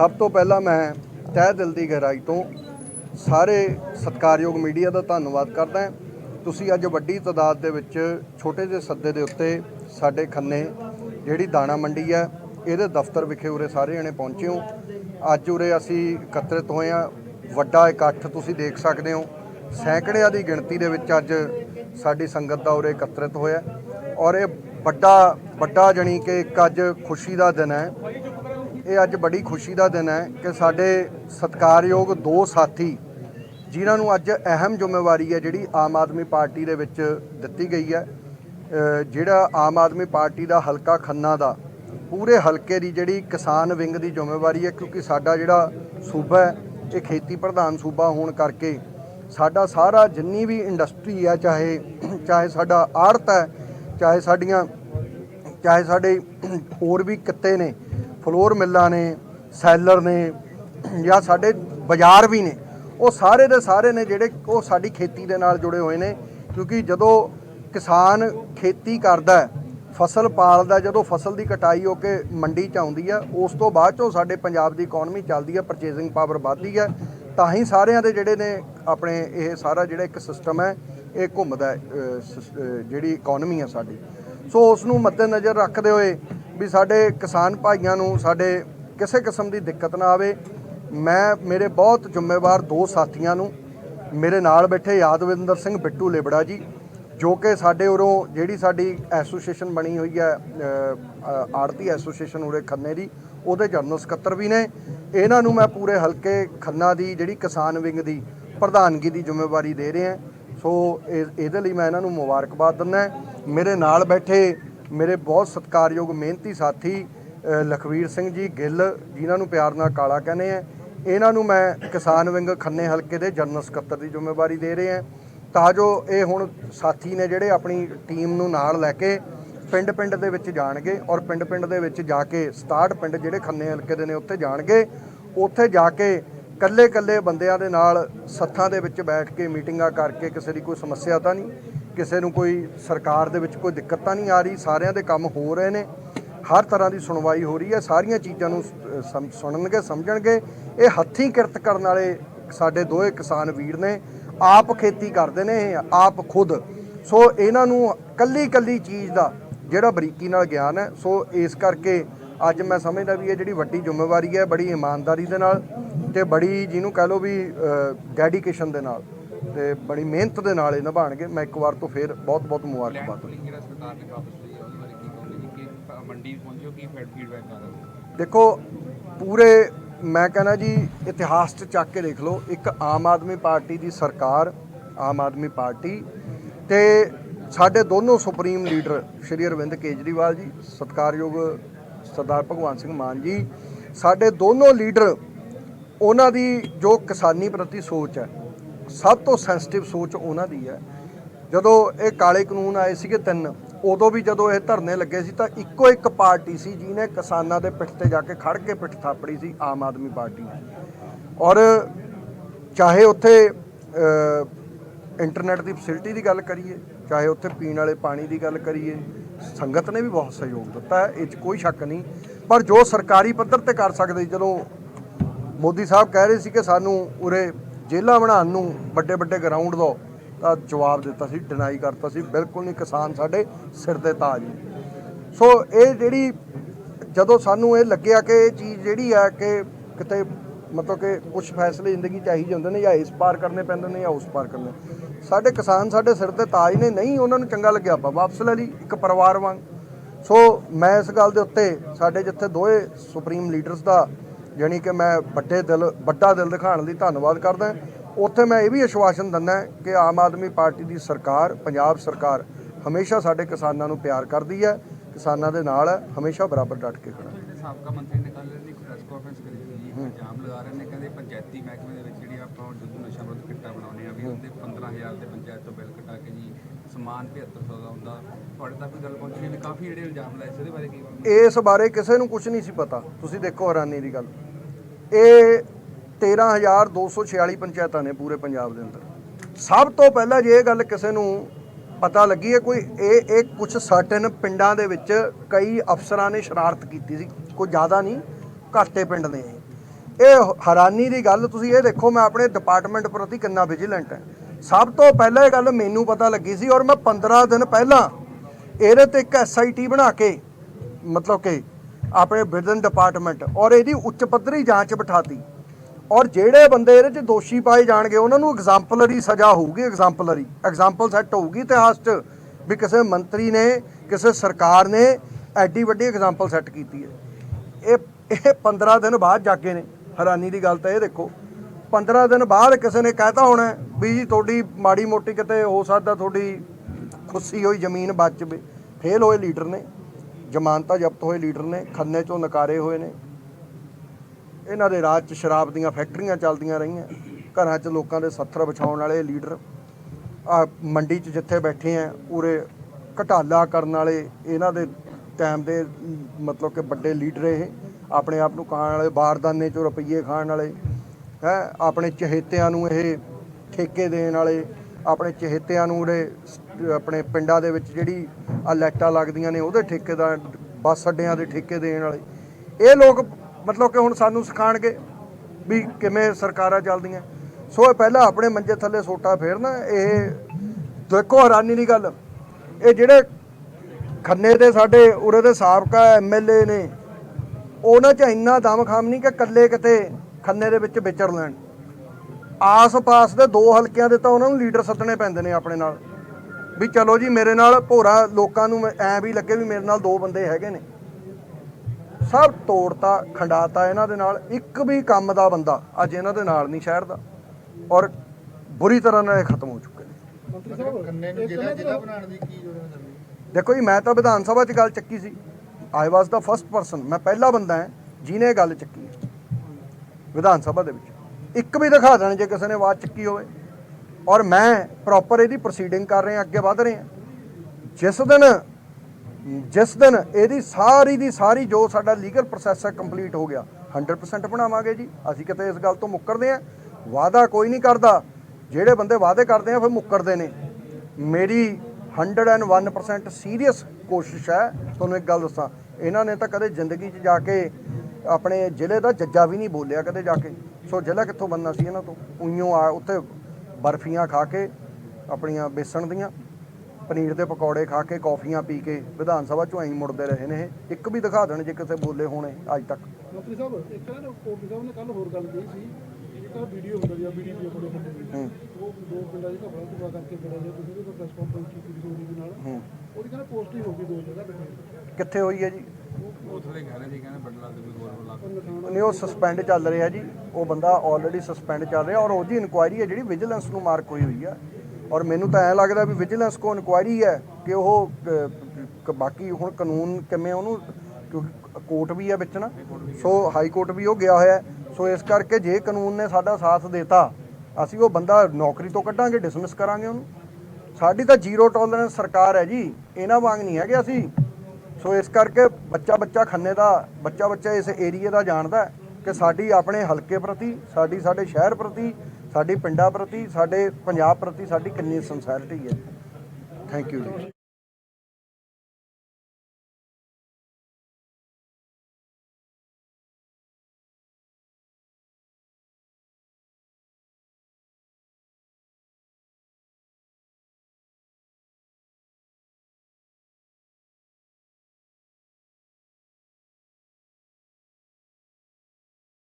ਸਭ ਤੋਂ ਪਹਿਲਾਂ ਮੈਂ ਤਹਿ ਦਿਲ ਦੀ ਗਹਿਰਾਈ ਤੋਂ ਸਾਰੇ ਸਤਿਕਾਰਯੋਗ ਮੀਡੀਆ ਦਾ ਧੰਨਵਾਦ ਕਰਦਾ ਹਾਂ। ਤੁਸੀਂ ਅੱਜ ਵੱਡੀ ਤਾਦਾਦ ਦੇ ਵਿੱਚ ਛੋਟੇ ਜਿਹੇ ਸੱਦੇ ਦੇ ਉੱਤੇ ਸਾਡੇ ਖੰਨੇ ਜਿਹੜੀ ਦਾਣਾ ਮੰਡੀ ਹੈ, ਇਹਦੇ ਦਫ਼ਤਰ ਵਿਖੇ ਉਰੇ ਸਾਰੇ ਜਣੇ ਪਹੁੰਚੇ ਹੋ। ਅੱਜ ਉਰੇ ਅਸੀਂ ਇਕੱਤਰਿਤ ਹੋਏ ਹਾਂ। ਵੱਡਾ ਇਕੱਠ ਤੁਸੀਂ ਦੇਖ ਸਕਦੇ ਹੋ। ਸੈਂਕੜਿਆਂ ਦੀ ਗਿਣਤੀ ਦੇ ਵਿੱਚ ਅੱਜ ਸਾਡੀ ਸੰਗਤ ਦਾ ਉਰੇ ਇਕੱਤਰਿਤ ਹੋਇਆ ਔਰ ਇਹ ਵੱਡਾ ਵੱਡਾ ਜਣੀ ਕਿ ਇੱਕ ਅੱਜ ਖੁਸ਼ੀ ਦਾ ਦਿਨ ਹੈ। ਇਹ ਅੱਜ ਬੜੀ ਖੁਸ਼ੀ ਦਾ ਦਿਨ ਹੈ ਕਿ ਸਾਡੇ ਸਤਿਕਾਰਯੋਗ ਦੋ ਸਾਥੀ, ਜਿਨ੍ਹਾਂ ਨੂੰ ਅੱਜ ਅਹਿਮ ਜ਼ਿੰਮੇਵਾਰੀ ਹੈ ਜਿਹੜੀ ਆਮ ਆਦਮੀ ਪਾਰਟੀ ਦੇ ਵਿੱਚ ਦਿੱਤੀ ਗਈ ਹੈ ਜਿਹੜਾ ਆਮ ਆਦਮੀ ਪਾਰਟੀ ਦਾ ਹਲਕਾ ਖੰਨਾ ਦਾ, ਪੂਰੇ ਹਲਕੇ ਦੀ ਜਿਹੜੀ ਕਿਸਾਨ ਵਿੰਗ ਦੀ ਜ਼ਿੰਮੇਵਾਰੀ ਹੈ, ਕਿਉਂਕਿ ਸਾਡਾ ਜਿਹੜਾ ਸੂਬਾ ਹੈ, ਇਹ ਖੇਤੀ ਪ੍ਰਧਾਨ ਸੂਬਾ ਹੋਣ ਕਰਕੇ ਸਾਡਾ ਸਾਰਾ ਜਿੰਨੀ ਵੀ ਇੰਡਸਟਰੀ ਹੈ, ਚਾਹੇ ਚਾਹੇ ਸਾਡਾ ਆੜਤ ਹੈ, ਚਾਹੇ ਸਾਡੀਆਂ, ਚਾਹੇ ਸਾਡੇ ਹੋਰ ਵੀ ਕਿੱਤੇ ਨੇ ਫਲੋਰ ਮਿੱਲਾਂ ਨੇ, ਸੈਲਰ ਨੇ ਜਾਂ ਸਾਡੇ ਬਾਜ਼ਾਰ ਵੀ ਨੇ, ਉਹ ਸਾਰੇ ਦੇ ਸਾਰੇ ਨੇ ਜਿਹੜੇ ਉਹ ਸਾਡੀ ਖੇਤੀ ਦੇ ਨਾਲ ਜੁੜੇ ਹੋਏ ਨੇ, ਕਿਉਂਕਿ ਜਦੋਂ ਕਿਸਾਨ ਖੇਤੀ ਕਰਦਾ ਫਸਲ ਪਾਲਦਾ, ਜਦੋਂ ਫਸਲ ਦੀ ਕਟਾਈ ਹੋ ਕੇ ਮੰਡੀ ਚ ਆਉਂਦੀ ਹੈ, ਉਸ ਤੋਂ ਬਾਅਦ ਚੋਂ ਸਾਡੇ ਪੰਜਾਬ ਦੀ ਇਕਨੋਮੀ ਚੱਲਦੀ ਹੈ ਪਰਚੇਸਿੰਗ ਪਾਵਰ ਵੱਧਦੀ ਹੈ, ਤਾਂ ਹੀ ਸਾਰਿਆਂ ਦੇ ਜਿਹੜੇ ਨੇ ਆਪਣੇ ਇਹ ਸਾਰਾ ਜਿਹੜਾ ਇੱਕ ਸਿਸਟਮ ਹੈ, ਇਹ ਘੁੰਮਦਾ ਜਿਹੜੀ ਇਕਨੋਮੀ ਹੈ ਸਾਡੀ। ਸੋ ਉਸ ਨੂੰ ਮੱਦੇਨਜ਼ਰ ਰੱਖਦੇ ਹੋਏ ਵੀ ਸਾਡੇ ਕਿਸਾਨ ਭਾਈਆਂ ਨੂੰ ਸਾਡੇ ਕਿਸੇ ਕਿਸਮ ਦੀ ਦਿੱਕਤ ਨਾ ਆਵੇ। ਮੈਂ, ਮੇਰੇ ਬਹੁਤ ਜ਼ਿੰਮੇਵਾਰ ਦੋ ਸਾਥੀਆਂ ਨੂੰ, ਮੇਰੇ ਨਾਲ ਬੈਠੇ ਯਾਦਵਿੰਦਰ ਸਿੰਘ ਬਿੱਟੂ ਲੇਬੜਾ ਜੀ, ਜੋ ਕਿ ਸਾਡੇ ਉਰੋਂ ਜਿਹੜੀ ਸਾਡੀ ਐਸੋਸੀਏਸ਼ਨ ਬਣੀ ਹੋਈ ਹੈ ਆੜਤੀ ਐਸੋਸੀਏਸ਼ਨ ਉਰੇ ਖੰਨੇ ਦੀ, ਉਹਦੇ ਜਨਰਲ ਸਕੱਤਰ ਵੀ ਨੇ। ਇਹਨਾਂ ਨੂੰ ਮੈਂ ਪੂਰੇ ਹਲਕੇ ਖੰਨਾ ਦੀ, ਜਿਹੜੀ ਕਿਸਾਨ ਵਿੰਗ ਦੀ ਪ੍ਰਧਾਨਗੀ ਦੀ ਜ਼ਿੰਮੇਵਾਰੀ ਦੇ ਰਿਹਾ। ਸੋ ਇਹ- ਇਹਦੇ ਲਈ ਮੈਂ ਇਹਨਾਂ ਨੂੰ ਮੁਬਾਰਕਬਾਦ ਦਿੰਦਾ। ਮੇਰੇ ਨਾਲ ਬੈਠੇ ਮੇਰੇ ਬਹੁਤ ਸਤਿਕਾਰਯੋਗ, ਮਿਹਨਤੀ ਸਾਥੀ ਲਖਵੀਰ ਸਿੰਘ ਜੀ, ਗਿੱਲ, ਜਿਨ੍ਹਾਂ ਨੂੰ ਪਿਆਰ ਨਾਲ ਕਾਲਾ ਕਹਿੰਦੇ ਆ। ਇਹਨਾਂ ਨੂੰ ਮੈਂ ਕਿਸਾਨ ਵਿੰਗ ਖੰਨੇ ਹਲਕੇ ਦੇ ਜਨਰਲ ਸਕੱਤਰ ਦੀ ਜ਼ਿੰਮੇਵਾਰੀ ਦੇ ਰਹੇ। ਹਾਂ ਤਾਂ ਜੋ ਇਹ ਹੁਣ ਸਾਥੀ ਨੇ ਜਿਹੜੇ ਆਪਣੀ ਟੀਮ ਨੂੰ ਨਾਲ ਲੈ ਕੇ ਪਿੰਡ ਪਿੰਡ ਦੇ ਵਿੱਚ ਜਾਣਗੇ ਔਰ ਪਿੰਡ ਪਿੰਡ ਦੇ ਵਿੱਚ ਜਾ ਕੇ 67 ਪਿੰਡ ਜਿਹੜੇ ਖੰਨੇ ਹਲਕੇ ਦੇ ਨੇ ਉੱਥੇ ਜਾਣਗੇ। ਉੱਥੇ ਜਾ ਕੇ ਕੱਲੇ ਕੱਲੇ ਬੰਦਿਆਂ ਦੇ ਨਾਲ ਸੱਥਾਂ ਦੇ ਵਿੱਚ ਬੈਠ ਕੇ ਮੀਟਿੰਗਾਂ ਕਰਕੇ ਕਿਸੇ ਦੀ ਕੋਈ ਸਮੱਸਿਆ ਤਾਂ ਨਹੀਂ। ਕਿਸੇ ਨੂੰ ਕੋਈ ਸਰਕਾਰ ਦੇ ਵਿੱਚ ਕੋਈ ਦਿੱਕਤ ਤਾਂ ਨਹੀਂ ਆ ਰਹੀ, ਸਾਰਿਆਂ ਦੇ ਕੰਮ ਹੋ ਰਹੇ ਨੇ। ਹਰ ਤਰ੍ਹਾਂ ਦੀ ਸੁਣਵਾਈ ਹੋ ਰਹੀ ਹੈ, ਸਾਰੀਆਂ ਚੀਜ਼ਾਂ ਨੂੰ ਸਮ- ਸੁਣਨਗੇ, ਸਮਝਣਗੇ। ਇਹ ਹੱਥੀਂ ਕਿਰਤ ਕਰਨ ਵਾਲੇ ਸਾਡੇ ਦੋਏ ਕਿਸਾਨ ਵੀਰ ਨੇ, ਆਪ ਖੇਤੀ ਕਰਦੇ ਨੇ ਆਪ ਖੁਦ। ਸੋ ਇਹਨਾਂ ਨੂੰ ਕੱਲੀ ਕੱਲੀ ਚੀਜ਼ ਦਾ ਜਿਹੜਾ ਬਰੀਕੀ ਨਾਲ ਗਿਆਨ ਹੈ, ਸੋ ਇਸ ਕਰਕੇ ਅੱਜ ਮੈਂ ਸਮਝਦਾ ਵੀ ਇਹ ਜਿਹੜੀ ਵੱਡੀ ਜ਼ਿੰਮੇਵਾਰੀ ਹੈ, ਬੜੀ ਇਮਾਨਦਾਰੀ ਦੇ ਨਾਲ ਤੇ ਬੜੀ ਜਿਹਨੂੰ ਕਹ ਲਓ ਵੀ ਡੈਡੀਕੇਸ਼ਨ ਦੇ ਨਾਲ। ਤੇ ਬੜੀ ਮਿਹਨਤ ਦੇ ਨਾਲ ਇਹ ਨਿਭਾਣਗੇ। ਮੈਂ ਇੱਕ ਵਾਰ ਤੋਂ ਫੇਰ ਬਹੁਤ ਬਹੁਤ ਮੁਬਾਰਕਬਾਦ ਦੇਖੋ ਪੂਰੇ ਮੈਂ ਕਹਿੰਦਾ ਜੀ ਇਤਿਹਾਸ 'ਚ ਚੱਕ ਕੇ ਦੇਖ ਲਓ ਇੱਕ ਆਮ ਆਦਮੀ ਪਾਰਟੀ ਦੀ ਸਰਕਾਰ ਆਮ ਆਦਮੀ ਪਾਰਟੀ ਤੇ ਸਾਡੇ ਦੋਨੋਂ ਸੁਪਰੀਮ ਲੀਡਰ ਸ਼੍ਰੀ ਅਰਵਿੰਦ ਕੇਜਰੀਵਾਲ ਜੀ ਸਤਿਕਾਰਯੋਗ ਸਰਦਾਰ ਭਗਵੰਤ ਸਿੰਘ ਮਾਨ ਜੀ ਸਾਡੇ ਦੋਨੋਂ ਲੀਡਰ ਉਹਨਾਂ ਦੀ ਜੋ ਕਿਸਾਨੀ ਪ੍ਰਤੀ ਸੋਚ ਹੈ ਸਭ ਤੋਂ ਸੈਂਸਿਟਿਵ ਸੋਚ ਉਹਨਾਂ ਦੀ ਹੈ। ਜਦੋਂ ਇਹ ਕਾਲੇ ਕਾਨੂੰਨ ਆਏ ਸੀਗੇ ਤਿੰਨ, ਉਦੋਂ ਵੀ ਜਦੋਂ ਇਹ ਧਰਨੇ ਲੱਗੇ ਸੀ ਤਾਂ ਇੱਕੋ ਇੱਕ ਪਾਰਟੀ ਸੀ ਜਿਹਨੇ ਕਿਸਾਨਾਂ ਦੇ ਪਿੱਠ ਤੇ ਜਾ ਕੇ ਖੜ ਕੇ ਪਿੱਠ ਥਾਪੜੀ ਸੀ, ਆਮ ਆਦਮੀ ਪਾਰਟੀ ਔਰ ਚਾਹੇ ਉੱਥੇ ਇੰਟਰਨੈਟ ਦੀ ਫੈਸਿਲਿਟੀ ਦੀ ਗੱਲ ਕਰੀਏ, ਚਾਹੇ ਉੱਥੇ ਪੀਣ ਵਾਲੇ ਪਾਣੀ ਦੀ ਗੱਲ ਕਰੀਏ, ਸੰਗਤ ਨੇ ਵੀ ਬਹੁਤ ਸਹਿਯੋਗ ਦਿੱਤਾ ਹੈ ਇਹ 'ਚ ਕੋਈ ਸ਼ੱਕ ਨਹੀਂ। ਪਰ ਜੋ ਸਰਕਾਰੀ ਪੱਧਰ ਤੇ ਕਰ ਸਕਦੇ, ਜਦੋਂ ਮੋਦੀ ਸਾਹਿਬ ਕਹਿ ਰਹੇ ਸੀ ਕਿ ਸਾਨੂੰ ਉਰੇ ਜੇਲ੍ਹਾਂ ਬਣਾਉਣ ਨੂੰ ਵੱਡੇ ਵੱਡੇ ਗਰਾਊਂਡ ਦੋ ਤਾਂ ਜਵਾਬ ਦਿੱਤਾ ਸੀ ਡਿਨਾਈ ਕਰਤਾ ਸੀ। ਬਿਲਕੁਲ ਨਹੀਂ ਕਿਸਾਨ ਸਾਡੇ ਸਿਰ 'ਤੇ ਤਾਜ ਨੇ। ਸੋ ਇਹ ਜਿਹੜੀ ਜਦੋਂ ਸਾਨੂੰ ਇਹ ਲੱਗਿਆ ਕਿ ਇਹ ਚੀਜ਼ ਜਿਹੜੀ ਆ ਕਿ ਕਿਤੇ ਮਤਲਬ ਕਿ ਕੁਝ ਫੈਸਲੇ ਜ਼ਿੰਦਗੀ 'ਚ ਆਹੀ ਜਾਂਦੇ ਨੇ, ਜਾਂ ਇਸ ਪਾਰ ਕਰਨੇ ਪੈਂਦੇ ਨੇ, ਜਾਂ ਉਸ ਪਾਰ ਕਰਨੇ। ਸਾਡੇ ਕਿਸਾਨ ਸਾਡੇ ਸਿਰ ਤੇ ਤਾਜ ਨੇ, ਨਹੀਂ ਉਹਨਾਂ ਨੂੰ ਚੰਗਾ ਲੱਗਿਆ, ਆਪਾਂ ਵਾਪਸ ਲੈ ਲਈ, ਇੱਕ ਪਰਿਵਾਰ ਵਾਂਗ। ਸੋ ਮੈਂ ਇਸ ਗੱਲ ਦੇ ਉੱਤੇ ਸਾਡੇ ਜਿੱਥੇ ਦੋਏ ਸੁਪਰੀਮ ਲੀਡਰਸ ਦਾ ਜਾਣੀ ਕਿ ਮੈਂ ਵੱਡੇ ਦਿਲ, ਵੱਡਾ ਦਿਲ ਦਿਖਾਉਣ ਲਈ ਧੰਨਵਾਦ ਕਰਦਾ। ਉੱਥੇ ਮੈਂ ਇਹ ਵੀ ਅਸ਼ਵਾਸਨ ਦਿੰਦਾ ਕਿ ਆਮ ਆਦਮੀ ਪਾਰਟੀ ਦੀ ਸਰਕਾਰ, ਪੰਜਾਬ ਸਰਕਾਰ ਹਮੇਸ਼ਾ ਸਾਡੇ ਕਿਸਾਨਾਂ ਨੂੰ ਪਿਆਰ ਕਰਦੀ ਹੈ। ਕਿਸਾਨਾਂ ਦੇ ਨਾਲ ਹੈ ਹਮੇਸ਼ਾ ਬਰਾਬਰ ਡਟ ਕੇ ਖੜਾ ਸਾਬਕਾ ਮੰਤਰੀ ਨੇ ਕੱਲ੍ਹ ਇੱਕ ਪ੍ਰੈਸ ਕਾਨਫਰੰਸ ਕਰੀ ਇਲਜ਼ਾਮ ਲਗਾ ਰਹੇ ਨੇ, ਕਹਿੰਦੇ ਪੰਚਾਇਤੀ ਮਹਿਕਮੇ ਦੇ ਵਿੱਚ ਜਿਹੜੀ ਆਪਾਂ ਜਦੋਂ ਨਸ਼ਾ ਵਿਰੋਧ ਕਿੱਟਾ ਬਣਾਉਂਦੇ ਆ ਵੀ ਉਹਦੇ 15000 ਦੇ ਪੰਚਾਇਤ ਤੋਂ ਬਿੱਲ ਕਟਾ ਕੇ ਜੀ, ਸਮਾਨ 7500 ਦਾ ਹੁੰਦਾ। ਤੁਹਾਡੇ ਤੱਕ ਵੀ ਗੱਲ ਪਹੁੰਚੀ ਹੈ ਕਾਫੀ ਜਿਹੜੇ ਇਲਜ਼ਾਮ ਲਾਏ ਸੀ, ਉਹਦੇ ਬਾਰੇ ਕੀ ਇਸ ਬਾਰੇ ਕਿਸੇ ਨੂੰ ਕੁਝ ਨਹੀਂ ਸੀ ਪਤਾ। ਤੁਸੀਂ ਦੇਖੋ ਹੈਰਾਨੀ ਦੀ ਗੱਲ। ਇਹ 13246 ਪੰਚਾਇਤਾਂ ਨੇ ਪੂਰੇ ਪੰਜਾਬ ਦੇ ਅੰਦਰ। ਸਭ ਤੋਂ ਪਹਿਲਾਂ ਜੇ ਇਹ ਗੱਲ ਕਿਸੇ ਨੂੰ ਪਤਾ ਲੱਗੀ ਹੈ ਕੋਈ, ਇਹ ਇਹ ਕੁਝ ਸਰਟਨ ਪਿੰਡਾਂ ਦੇ ਵਿੱਚ ਕਈ ਅਫਸਰਾਂ ਨੇ ਸ਼ਰਾਰਤ ਕੀਤੀ ਸੀ। ਕੋਈ ਜ਼ਿਆਦਾ ਨਹੀਂ, ਘਾਟੇ ਪਿੰਡ ਨੇ ਇਹ ਹੈਰਾਨੀ ਦੀ ਗੱਲ ਤੁਸੀਂ ਇਹ ਦੇਖੋ, ਮੈਂ ਆਪਣੇ ਡਿਪਾਰਟਮੈਂਟ ਪ੍ਰਤੀ ਕਿੰਨਾ ਵਿਜੀਲੈਂਟ ਹੈ। ਸਭ ਤੋਂ ਪਹਿਲਾਂ ਇਹ ਗੱਲ ਮੈਨੂੰ ਪਤਾ ਲੱਗੀ ਸੀ ਔਰ ਮੈਂ 15 ਦਿਨ ਪਹਿਲਾਂ ਇਹਦੇ ਤੇ ਇੱਕ ਐਸਆਈਟੀ ਬਣਾ ਕੇ, ਮਤਲਬ ਕਿ ਆਪਣੇ ਵਿਦਨ ਡਿਪਾਰਟਮੈਂਟ ਔਰ ਇਹਦੀ ਉੱਚ ਪੱਧਰੀ ਜਾਂਚ ਬਿਠਾਤੀ। ਔਰ ਜਿਹੜੇ ਬੰਦੇ ਇਹਦੇ 'ਚ ਦੋਸ਼ੀ ਪਾਏ ਜਾਣਗੇ, ਉਹਨਾਂ ਨੂੰ ਐਗਜ਼ਾਮਪਲਰੀ ਸਜ਼ਾ ਹੋਊਗੀ ਐਗਜ਼ਾਮਪਲਰੀ ਐਗਜ਼ਾਮਪਲ ਸੈੱਟ ਹੋਊਗੀ ਇਤਿਹਾਸ 'ਚ ਵੀ ਕਿਸੇ ਮੰਤਰੀ ਨੇ, ਕਿਸੇ ਸਰਕਾਰ ਨੇ ਐਡੀ ਵੱਡੀ ਐਗਜ਼ਾਮਪਲ ਸੈੱਟ ਕੀਤੀ ਹੈ। ਇਹ ਇਹ 15 ਦਿਨ ਬਾਅਦ ਜਾਗੇ ਨੇ। ਹੈਰਾਨੀ ਦੀ ਗੱਲ ਤਾਂ ਇਹ ਦੇਖੋ 15 ਦਿਨ ਬਾਅਦ ਕਿਸੇ ਨੇ ਕਹਿਤਾ ਹੋਣਾ ਵੀ ਜੀ ਤੁਹਾਡੀ ਮਾੜੀ ਮੋਟੀ ਕਿਤੇ ਹੋ ਸਕਦਾ, ਤੁਹਾਡੀ ਖੁੱਸੀ ਹੋਈ ਜ਼ਮੀਨ ਬਚ ਜਵੇ। ਫੇਲ ਹੋਏ ਲੀਡਰ ਨੇ, ਜ਼ਮਾਨਤਾਂ ਜ਼ਬਤ ਹੋਏ ਲੀਡਰ ਨੇ, ਖੰਨੇ ਚੋਂ ਨਕਾਰੇ ਹੋਏ ਨੇ। ਇਹਨਾਂ ਦੇ ਰਾਜ 'ਚ ਸ਼ਰਾਬ ਦੀਆਂ ਫੈਕਟਰੀਆਂ ਚੱਲਦੀਆਂ ਰਹੀਆਂ, ਘਰਾਂ 'ਚ ਲੋਕਾਂ ਦੇ ਸੱਥਰ ਵਿਛਾਉਣ ਵਾਲੇ ਲੀਡਰ, ਆ ਮੰਡੀ 'ਚ ਜਿੱਥੇ ਬੈਠੇ ਆ ਉਰੇ ਘਟਾਲਾ ਕਰਨ ਵਾਲੇ, ਇਹਨਾਂ ਦੇ ਟਾਈਮ ਦੇ, ਮਤਲਬ ਕਿ ਵੱਡੇ ਲੀਡਰ ਇਹ। ਆਪਣੇ ਆਪ ਨੂੰ ਖਾਣ ਵਾਲੇ, ਬਾਰਦਾਨੇ 'ਚੋਂ ਰੁਪਈਏ ਖਾਣ ਵਾਲੇ, ਹੈ, ਆਪਣੇ ਚਹੇਤਿਆਂ ਨੂੰ ਇਹ ਠੇਕੇ ਦੇਣ ਵਾਲੇ, ਆਪਣੇ ਚਹੇਤਿਆਂ ਨੂੰ ਉਰੇ ਆਪਣੇ ਪਿੰਡਾਂ ਦੇ ਵਿੱਚ ਜਿਹੜੀ ਆ ਲਾਈਟਾਂ ਲੱਗਦੀਆਂ ਨੇ, ਉਹਦੇ ਠੇਕੇਦਾਰ, ਬੱਸ ਅੱਡਿਆਂ ਦੇ ਠੇਕੇ ਦੇਣ ਵਾਲੇ। ਇਹ ਲੋਕ ਮਤਲਬ ਕਿ ਹੁਣ ਸਾਨੂੰ ਸਿਖਾਣਗੇ ਵੀ ਕਿਵੇਂ ਸਰਕਾਰਾਂ ਚੱਲਦੀਆਂ। ਸੋ ਇਹ ਪਹਿਲਾਂ ਆਪਣੇ ਮੰਜੇ ਥੱਲੇ ਸੋਟਾ ਫੇਰਨਾ, ਇਹ ਦੇਖੋ ਹੈਰਾਨੀ ਦੀ ਗੱਲ। ਇਹ ਜਿਹੜੇ ਖੰਨੇ ਦੇ ਸਾਡੇ ਉਰੇ ਦੇ ਸਾਬਕਾ ਐਮਐਲਏ ਨੇ ਉਹਨਾਂ 'ਚ ਇੰਨਾ ਦਮ ਖਾਮ ਨਹੀਂ ਕਿ ਕੱਲੇ ਕਿਤੇ ਖੰਨੇ ਦੇ ਵਿੱਚ ਵਿਚਰ ਲੈਣ। ਆਸ-ਪਾਸ ਦੇ ਦੋ ਹਲਕਿਆਂ ਦੇ ਤਾਂ ਉਹਨਾਂ ਨੂੰ ਲੀਡਰ ਸੱਦਣੇ ਪੈਂਦੇ ਨੇ ਆਪਣੇ ਨਾਲ। ਵੀ ਚਲੋ ਜੀ ਮੇਰੇ ਨਾਲ ਭੋਰਾ ਲੋਕਾਂ ਨੂੰ ਐ ਵੀ ਲੱਗੇ ਵੀ ਮੇਰੇ ਨਾਲ ਦੋ ਬੰਦੇ ਹੈਗੇ ਨੇ। ਸਭ ਤੋੜਤਾ ਖੰਡਾਤਾ ਇਹਨਾਂ ਦੇ ਨਾਲ। ਇੱਕ ਵੀ ਕੰਮ ਦਾ ਬੰਦਾ ਅੱਜ ਇਹਨਾਂ ਦੇ ਨਾਲ ਨਹੀਂ ਸ਼ਹਿਰ ਦਾ। ਔਰ ਬੁਰੀ ਤਰ੍ਹਾਂ ਨਾਲ ਇਹ ਖਤਮ ਹੋ ਚੁੱਕੇ ਨੇ। ਮੰਤਰੀ ਸਾਹਿਬ ਖੰਨੇ ਨੂੰ ਜ਼ਿਲ੍ਹਾ ਜ਼ਿਲ੍ਹਾ ਬਣਾਉਣ ਦੀ ਕੀ ਯੋਜਨਾ ਚੱਲ ਰਹੀ ਹੈ? ਦੇਖੋ ਜੀ ਮੈਂ ਤਾਂ ਵਿਧਾਨ ਸਭਾ 'ਚ ਗੱਲ ਚੱਕੀ ਸੀ। ਆਈ ਵਾਸ ਦਾ ਫਰਸਟ ਪਰਸਨ ਮੈਂ ਪਹਿਲਾ ਬੰਦਾ ਹਾਂ, ਜਿਹਨੇ ਇਹ ਗੱਲ ਚੱਕੀ ਹੈ। ਵਿਧਾਨ ਸਭਾ ਦੇ ਵਿੱਚ। ਇੱਕ ਵੀ ਦਿਖਾ ਦੇਣ ਜੇ ਕਿਸੇ ਨੇ ਆਵਾਜ਼ ਚੱਕੀ ਹੋਵੇ। ਔਰ ਮੈਂ ਪ੍ਰੋਪਰ ਇਹਦੀ ਪ੍ਰੋਸੀਡਿੰਗ ਕਰ ਰਹੇ ਹਾਂ ਅੱਗੇ ਵਧ ਰਹੇ। ਹਾਂ ਜਿਸ ਦਿਨ ਜਿਸ ਦਿਨ ਇਹਦੀ ਸਾਰੀ ਦੀ ਸਾਰੀ ਜੋ ਸਾਡਾ ਲੀਗਲ ਪ੍ਰੋਸੈਸ ਹੈ ਕੰਪਲੀਟ ਹੋ ਗਿਆ 100% ਬਣਾਵਾਂਗੇ ਜੀ। ਅਸੀਂ ਕਿਤੇ ਇਸ ਗੱਲ ਤੋਂ ਮੁੱਕਰਦੇ ਹਾਂ। ਵਾਅਦਾ ਕੋਈ ਨਹੀਂ ਕਰਦਾ। ਜਿਹੜੇ ਬੰਦੇ ਵਾਅਦੇ ਕਰਦੇ ਆ, ਫਿਰ ਮੁੱਕਰਦੇ ਨੇ। ਮੇਰੀ 101% ਸੀਰੀਅਸ ਕੋਸ਼ਿਸ਼ ਹੈ। ਤੁਹਾਨੂੰ ਇੱਕ ਗੱਲ ਦੱਸਾਂ। ਇਹਨਾਂ ਨੇ ਤਾਂ ਕਦੇ ਜ਼ਿੰਦਗੀ 'ਚ ਜਾ ਕੇ ਆਪਣੇ ਜ਼ਿਲ੍ਹੇ ਦਾ ਜੱਜਾ ਵੀ ਨਹੀਂ ਬੋਲਿਆ ਕਦੇ ਜਾ ਕੇ। ਸੋ ਜ਼ਿਲ੍ਹਾ ਕਿੱਥੋਂ ਬੰਨਾ ਸੀ ਇਹਨਾਂ ਤੋਂ? ਉਈਓ ਆ ਉੱਥੇ ਬਰਫੀਆਂ ਖਾ ਕੇ ਆਪਣੀਆਂ ਬੇਸਣ ਦੀਆਂ ਪਨੀਰ ਦੇ ਪਕੌੜੇ ਖਾ ਕੇ ਕੌਫੀਆਂ ਪੀ ਕੇ ਵਿਧਾਨ ਸਭਾ ਚੋਂ ਐਂ ਮੁੜਦੇ ਰਹੇ ਨੇ ਇਹ। ਇੱਕ ਵੀ ਦਿਖਾ ਦੇਣ ਜੇ ਕਿਸੇ ਬੋਲੇ ਹੋਣੇ ਅੱਜ ਤੱਕ। ਮੰਤਰੀ ਸਾਹਿਬ ਇੱਕ ਨਾ ਕੋਪੀ ਸਾਹਿਬ ਨੇ ਕੱਲ ਹੋਰ ਗੱਲ ਕਹੀ ਸੀ ਇੱਕ ਤਾਂ ਵੀਡੀਓ ਹੁੰਦਾ ਜੀ ਵੀਡੀਓ ਬੜੇ ਬੰਦੇ ਦੀ ਹੂੰ ਉਹ ਦੋ ਪਿੰਡਾਂ ਦੀ ਘਬਰਾ ਘਬਰਾ ਕਰਕੇ ਬੜਾ ਜਿਹਾ ਤੁਸੀਂ ਉਹਦੇ ਪ੍ਰੈਸ ਕਾਨਫਰੰਸ ਕੀਤੀ ਸੀ ਉਹਦੀ ਨਾਲ। ਹੂੰ। ਉਹਦੀ ਕਹਿੰਦਾ ਪੋਸਟਿੰਗ ਹੋ ਗਈ ਦੋ ਜਗ੍ਹਾ ਬੈਠੇ ਕਿੱਥੇ ਹੋਈ ਹੈ ਜੀ? ਉਹ ਥਲੇ ਕਹਿ ਰਹੇ ਸੀ ਕਹਿੰਦੇ ਬਟਲਾ ਤੇ ਕੋਈ ਹੋਰ ਬੁਲਾ ਨਹੀਂ ਉਹ ਸਸਪੈਂਡ ਚੱਲ ਰਿਹਾ ਜੀ। ਉਹ ਬੰਦਾ ਆਲਰੇਡੀ ਸਸਪੈਂਡ ਚੱਲ ਰਿਹਾ ਔਰ ਉਹਦੀ ਇਨਕੁਆਇਰੀ ਹੈ ਜਿਹੜੀ ਵਿਜੀਲੈਂਸ ਨੂੰ ਮਾਰਕ ਹੋਈ ਹੋਈ ਆ। ਔਰ ਮੈਨੂੰ ਤਾਂ ਐ ਲੱਗਦਾ ਵੀ ਵਿਜੀਲੈਂਸ ਕੋ ਇਨਕੁਆਇਰੀ ਹੈ ਕਿ ਉਹ ਬਾਕੀ ਹੁਣ ਕਾਨੂੰਨ ਕਿਵੇਂ ਉਹਨੂੰ ਕਿਉਂਕਿ ਕੋਰਟ ਵੀ ਹੈ ਵਿੱਚ ਨਾ। ਸੋ ਹਾਈ ਕੋਰਟ ਵੀ ਉਹ ਗਿਆ ਹੋਇਆ ਹੈ। ਸੋ ਇਸ ਕਰਕੇ ਜੇ ਕਾਨੂੰਨ ਨੇ ਸਾਡਾ ਸਾਥ ਦਿੱਤਾ ਅਸੀਂ ਉਹ ਬੰਦਾ ਨੌਕਰੀ ਤੋਂ ਕੱਢਾਂਗੇ ਡਿਸਮਿਸ ਕਰਾਂਗੇ ਉਹਨੂੰ। ਸਾਡੀ ਤਾਂ ਜ਼ੀਰੋ ਟੋਲਰੈਂਸ ਸਰਕਾਰ ਹੈ ਜੀ। ਇਹਨਾਂ ਵਾਂਗ ਨਹੀਂ ਹੈਗੇ ਅਸੀਂ। ਸੋ ਇਸ ਕਰਕੇ ਬੱਚਾ ਬੱਚਾ ਖੰਨੇ ਦਾ, ਬੱਚਾ ਬੱਚਾ ਇਸ ਏਰੀਏ ਦਾ ਜਾਣਦਾ ਕਿ ਸਾਡੀ ਆਪਣੇ ਹਲਕੇ ਪ੍ਰਤੀ, ਸਾਡੀ ਸਾਡੇ ਸ਼ਹਿਰ ਪ੍ਰਤੀ, ਸਾਡੀ ਪਿੰਡਾਂ ਪ੍ਰਤੀ, ਸਾਡੇ ਪੰਜਾਬ ਪ੍ਰਤੀ ਸਾਡੀ ਕਿੰਨੀ ਸੰਸੈਰਿਟੀ ਹੈ। ਥੈਂਕ ਯੂ ਜੀ।